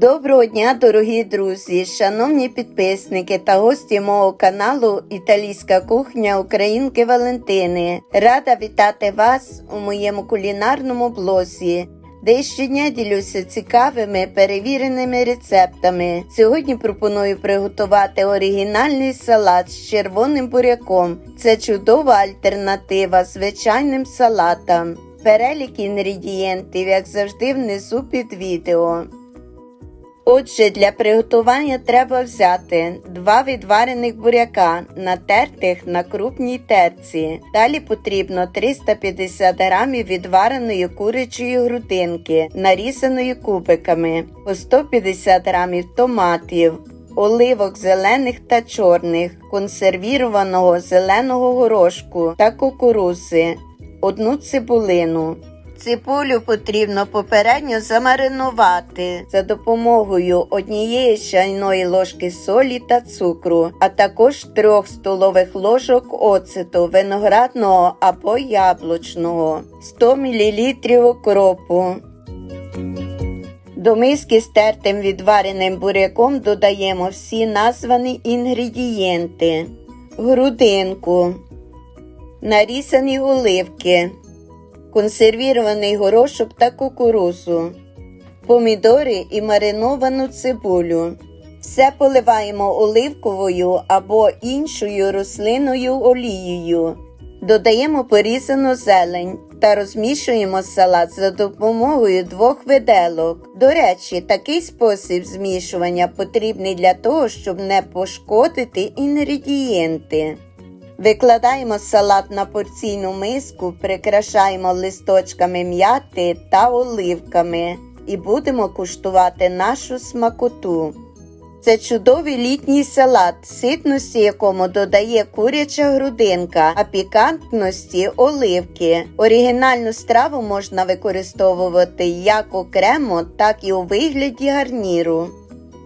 Доброго дня, дорогі друзі, шановні підписники та гості мого каналу Італійська кухня Українки Валентини. Рада вітати вас у моєму кулінарному блозі. Де щодня ділюся цікавими перевіреними рецептами. Сьогодні пропоную приготувати оригінальний салат з червоним буряком. Це чудова альтернатива звичайним салатам. Перелік інгредієнтів, як завжди, внизу під відео. Отже, для приготування треба взяти два відварених буряка, натертих на крупній терці. Далі потрібно 350 грамів відвареної курячої грудинки, нарізаної кубиками, по 150 грамів томатів, оливок зелених та чорних, консервірованого зеленого горошку та кукурузи, одну цибулину. Цибулю потрібно попередньо замаринувати за допомогою однієї чайної ложки солі та цукру, а також трьох столових ложок оцету виноградного або яблучного, 100 мл окропу. До миски з тертим відвареним буряком додаємо всі названі інгредієнти, грудинку, нарізані оливки консервірований горошок та кукурузу, помідори і мариновану цибулю. Все поливаємо оливковою або іншою рослинною олією. Додаємо порізану зелень та розмішуємо салат за допомогою двох виделок. До речі, такий спосіб змішування потрібний для того, щоб не пошкодити інгредієнти. Викладаємо салат на порційну миску, прикрашаємо листочками м'яти та оливками і будемо куштувати нашу смакоту. Це чудовий літній салат, ситності якому додає куряча грудинка, а пікантності оливки. Оригінальну страву можна використовувати як окремо, так і у вигляді гарніру.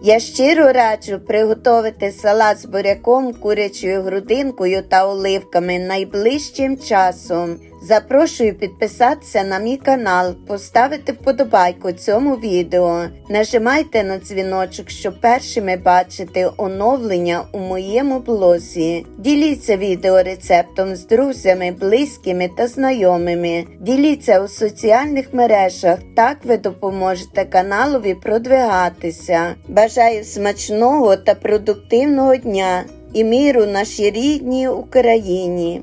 Я щиро раджу приготувати салат з буряком, курячою грудинкою та оливками найближчим часом. Запрошую підписатися на мій канал, поставити вподобайку цьому відео. Нажимайте на дзвіночок, щоб першими бачити оновлення у моєму блозі. Діліться відеорецептом з друзями, близькими та знайомими. Діліться у соціальних мережах, так ви допоможете каналові продвигатися. Бажаю смачного та продуктивного дня і миру нашій рідній Україні.